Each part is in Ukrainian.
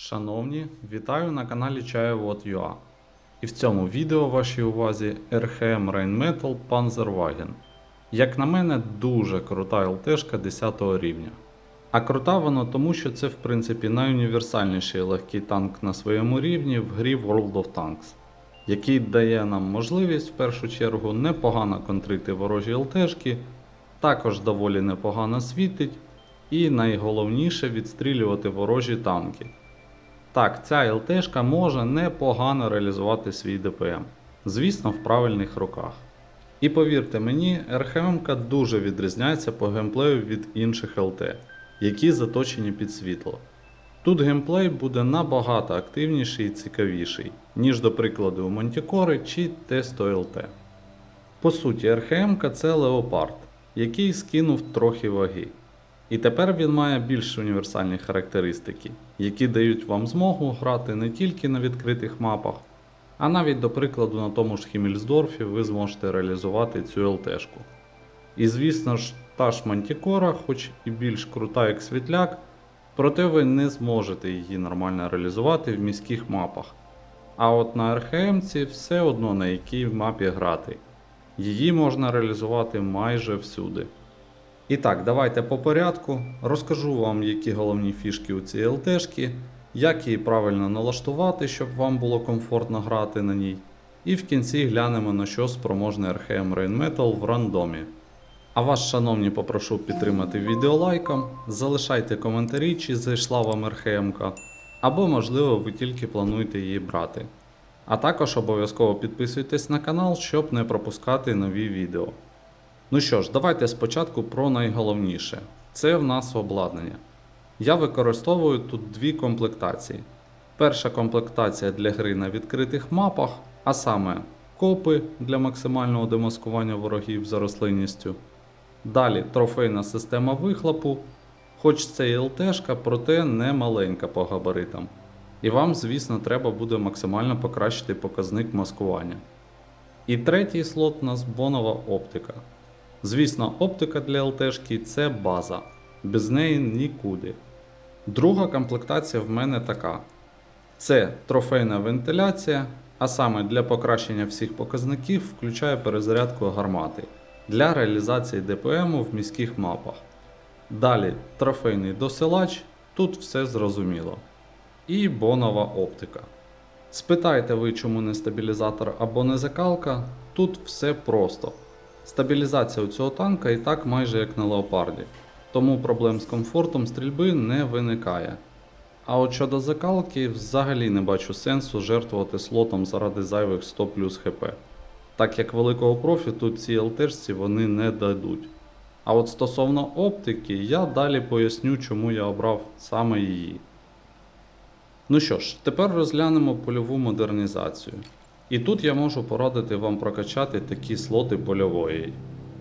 Шановні, вітаю на каналі Чаєвод.ua. І в цьому відео вашій увазі RHM Rheinmetall Panzerwagen. Як на мене, дуже крута ЛТшка 10 рівня. А крута вона тому, що це в принципі найуніверсальніший легкий танк на своєму рівні в грі World of Tanks, який дає нам можливість в першу чергу непогано контрити ворожі ЛТшки, також доволі непогано світить, і найголовніше відстрілювати ворожі танки. Так, ця ЛТшка може непогано реалізувати свій ДПМ, звісно, в правильних руках. І повірте мені, РХМ дуже відрізняється по геймплею від інших ЛТ, які заточені під світло. Тут геймплей буде набагато активніший і цікавіший, ніж, до прикладу, у Монтікори чи Тесто ЛТ. По суті, РХМ це леопард, який скинув трохи ваги. І тепер він має більш універсальні характеристики, які дають вам змогу грати не тільки на відкритих мапах, а навіть, до прикладу, на тому ж Хіммельсдорфі ви зможете реалізувати цю ЛТшку. І звісно ж, та ж Мантікора, хоч і більш крута як світляк, проте ви не зможете її нормально реалізувати в міських мапах. А от на РХМці все одно на якій мапі грати. Її можна реалізувати майже всюди. І так, давайте по порядку. Розкажу вам, які головні фішки у цій ЛТшки, як її правильно налаштувати, щоб вам було комфортно грати на ній. І в кінці глянемо на що спроможний RHM Rheinmetall в рандомі. А вас, шановні, попрошу підтримати відео лайком, залишайте коментарі, чи зайшла вам RHM, або, можливо, ви тільки плануєте її брати. А також обов'язково підписуйтесь на канал, щоб не пропускати нові відео. Ну що ж, давайте спочатку про найголовніше. Це в нас обладнання. Я використовую тут дві комплектації. Перша комплектація для гри на відкритих мапах, а саме копи для максимального демаскування ворогів за рослинністю. Далі трофейна система вихлопу, хоч це і ЛТшка, проте не маленька по габаритам. І вам, звісно, треба буде максимально покращити показник маскування. І третій слот у нас бонова оптика. Звісно, оптика для ЛТшки це база, без неї нікуди. Друга комплектація в мене така: це трофейна вентиляція, а саме для покращення всіх показників включає перезарядку гармати для реалізації ДПМу в міських мапах. Далі трофейний досилач, тут все зрозуміло. І бонова оптика. Спитайте ви, чому не стабілізатор або не закалка, тут все просто. Стабілізація у цього танка і так майже як на леопарді, тому проблем з комфортом стрільби не виникає. А от щодо закалки, взагалі не бачу сенсу жертвувати слотом заради зайвих 100 плюс хп, так як великого профіту цій ЛТшці вони не дадуть. А от стосовно оптики, я далі поясню, чому я обрав саме її. Ну що ж, тепер розглянемо польову модернізацію. І тут я можу порадити вам прокачати такі слоти польової.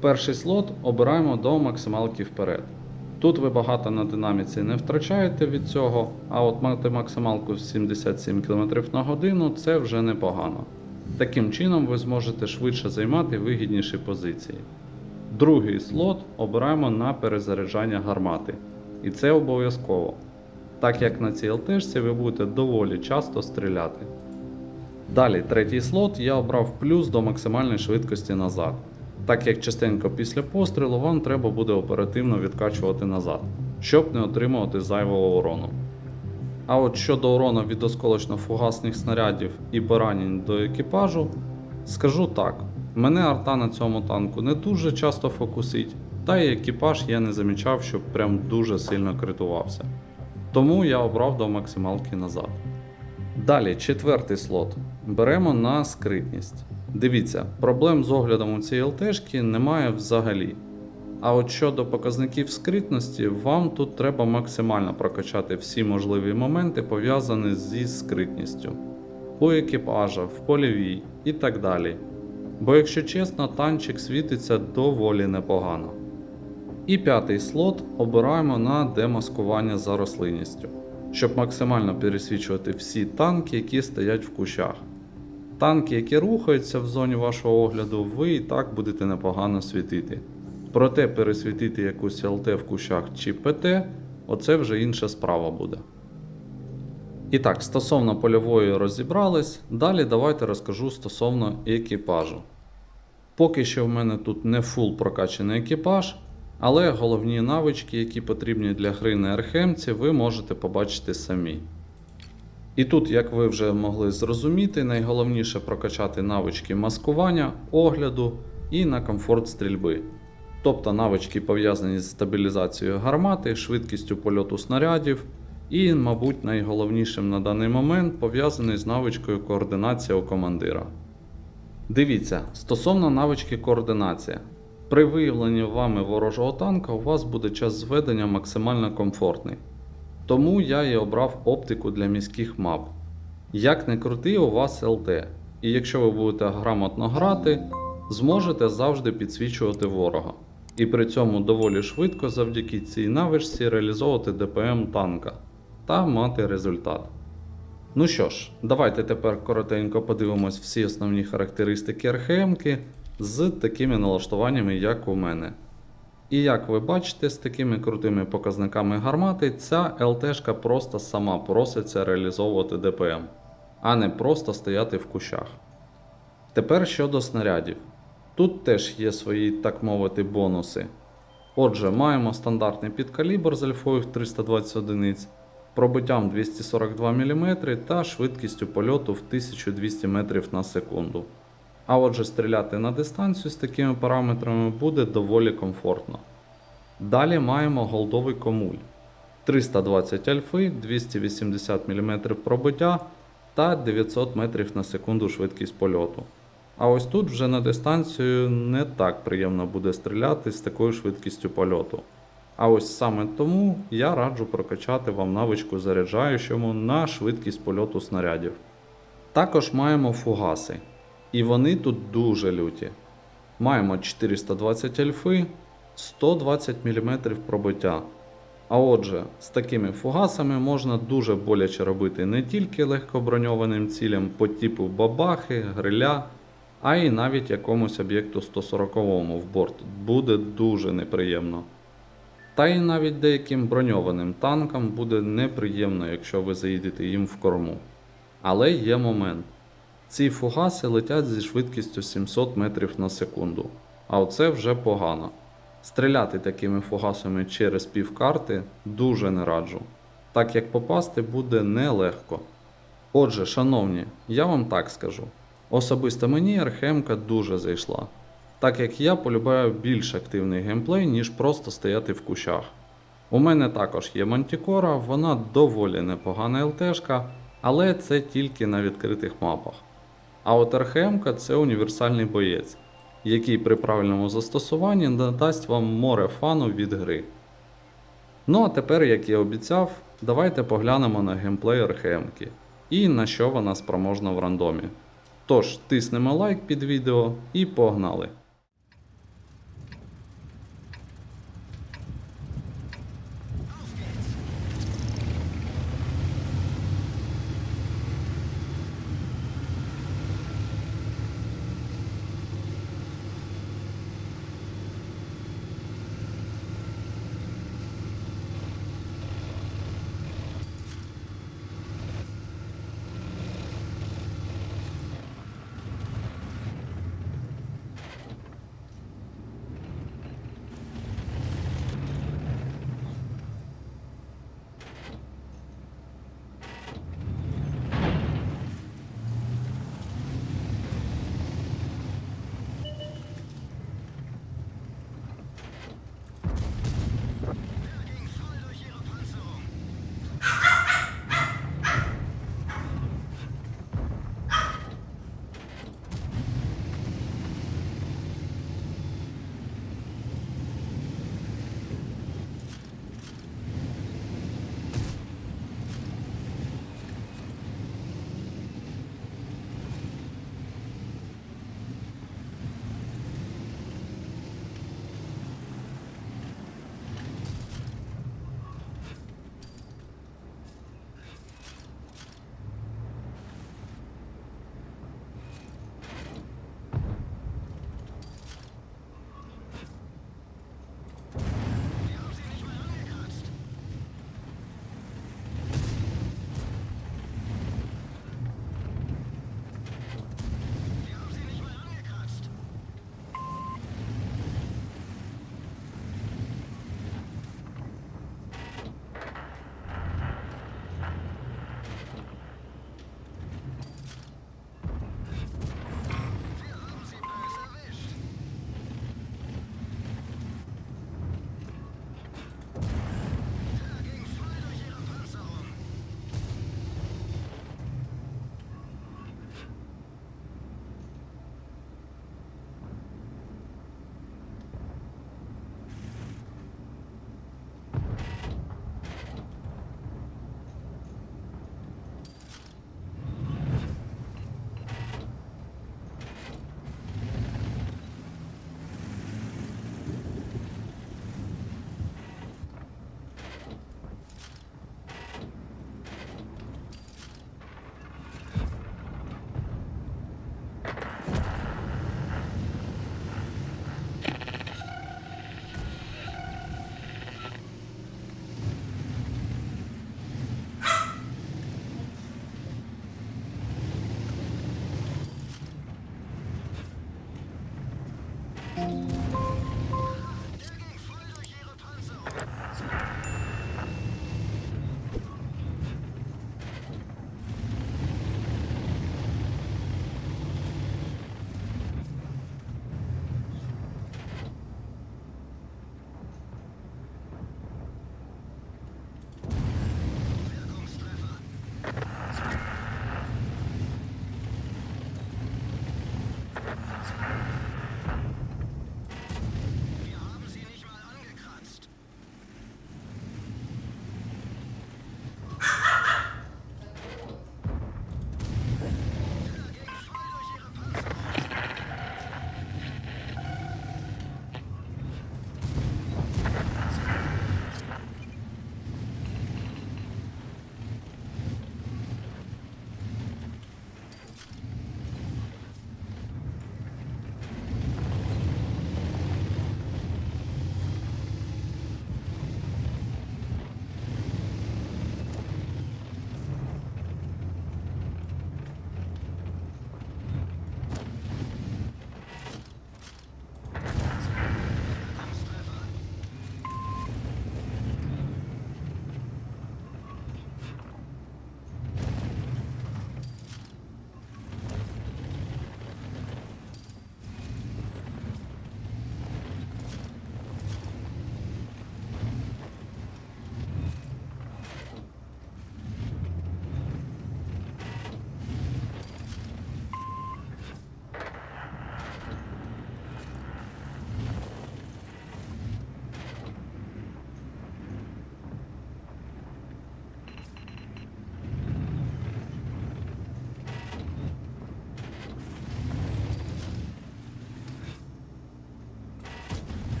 Перший слот обираємо до максималки вперед. Тут ви багато на динаміці не втрачаєте від цього, а от мати максималку 77 км на годину це вже непогано. Таким чином ви зможете швидше займати вигідніші позиції. Другий слот обираємо на перезаряджання гармати. І це обов'язково, так як на цій ЛТшці ви будете доволі часто стріляти. Далі, третій слот я обрав плюс до максимальної швидкості назад, так як частенько після пострілу вам треба буде оперативно відкачувати назад, щоб не отримувати зайвого урону. А от щодо урону від осколочно-фугасних снарядів і поранень до екіпажу, скажу так: мене арта на цьому танку не дуже часто фокусить, та й екіпаж я не замічав, щоб прям дуже сильно критувався. Тому я обрав до максималки назад. Далі, четвертий слот. Беремо на скритність. Дивіться, проблем з оглядом у цій ЛТшки немає взагалі. А от щодо показників скритності, вам тут треба максимально прокачати всі можливі моменти, пов'язані зі скритністю. У екіпажа, в польовій і так далі. Бо, якщо чесно, танчик світиться доволі непогано. І п'ятий слот обираємо на демаскування за рослинністю, щоб максимально пересвічувати всі танки, які стоять в кущах. Танки, які рухаються в зоні вашого огляду, ви і так будете непогано світити. Проте пересвітити якусь ЛТ в кущах чи ПТ, оце вже інша справа буде. І так, стосовно польової розібрались, далі давайте розкажу стосовно екіпажу. Поки що в мене тут не фул прокачаний екіпаж, але головні навички, які потрібні для гри на Ерхемці, ви можете побачити самі. І тут, як ви вже могли зрозуміти, найголовніше прокачати навички маскування, огляду і на комфорт стрільби. Тобто навички пов'язані з стабілізацією гармати, швидкістю польоту снарядів, і, мабуть, найголовнішим на даний момент пов'язаний з навичкою координація у командира. Дивіться, стосовно навички координація. При виявленні вами ворожого танка у вас буде час зведення максимально комфортний. Тому я і обрав оптику для міських мап. Як не крути, у вас ЛТ, і якщо ви будете грамотно грати, зможете завжди підсвічувати ворога. І при цьому доволі швидко завдяки цій навичці реалізовувати ДПМ танка та мати результат. Ну що ж, давайте тепер коротенько подивимось всі основні характеристики РХМки з такими налаштуваннями, як у мене. І як ви бачите, з такими крутими показниками гармати, ця ЛТшка просто сама проситься реалізовувати ДПМ, а не просто стояти в кущах. Тепер щодо снарядів. Тут теж є свої, так мовити, бонуси. Отже, маємо стандартний підкалібр з альфою в 320 одиниць, пробиттям 242 мм та швидкістю польоту в 1200 метрів на секунду. А отже, стріляти на дистанцію з такими параметрами буде доволі комфортно. Далі маємо голдовий комуль 320 альфи, 280 мм пробиття та 900 метрів на секунду швидкість польоту. А ось тут вже на дистанцію не так приємно буде стріляти з такою швидкістю польоту. А ось саме тому я раджу прокачати вам навичку заряджаючому на швидкість польоту снарядів. Також маємо фугаси. І вони тут дуже люті. Маємо 420 альфи, 120 мм пробиття. А отже, з такими фугасами можна дуже боляче робити не тільки легкоброньованим цілям по типу бабахи, гриля, а й навіть якомусь об'єкту 140 в борт. Буде дуже неприємно. Та й навіть деяким броньованим танкам буде неприємно, якщо ви заїдете їм в корму. Але є момент. Ці фугаси летять зі швидкістю 700 метрів на секунду, а оце вже погано. Стріляти такими фугасами через півкарти дуже не раджу, так як попасти буде нелегко. Отже, шановні, я вам так скажу. Особисто мені РХМка дуже зайшла, так як я полюбляю більш активний геймплей, ніж просто стояти в кущах. У мене також є Мантікора, вона доволі непогана ЛТшка, але це тільки на відкритих мапах. А от Архемка це універсальний боєць, який при правильному застосуванні надасть вам море фану від гри. Ну а тепер, як я обіцяв, давайте поглянемо на геймплей Архемки і на що вона спроможна в рандомі. Тож, тиснемо лайк під відео і погнали!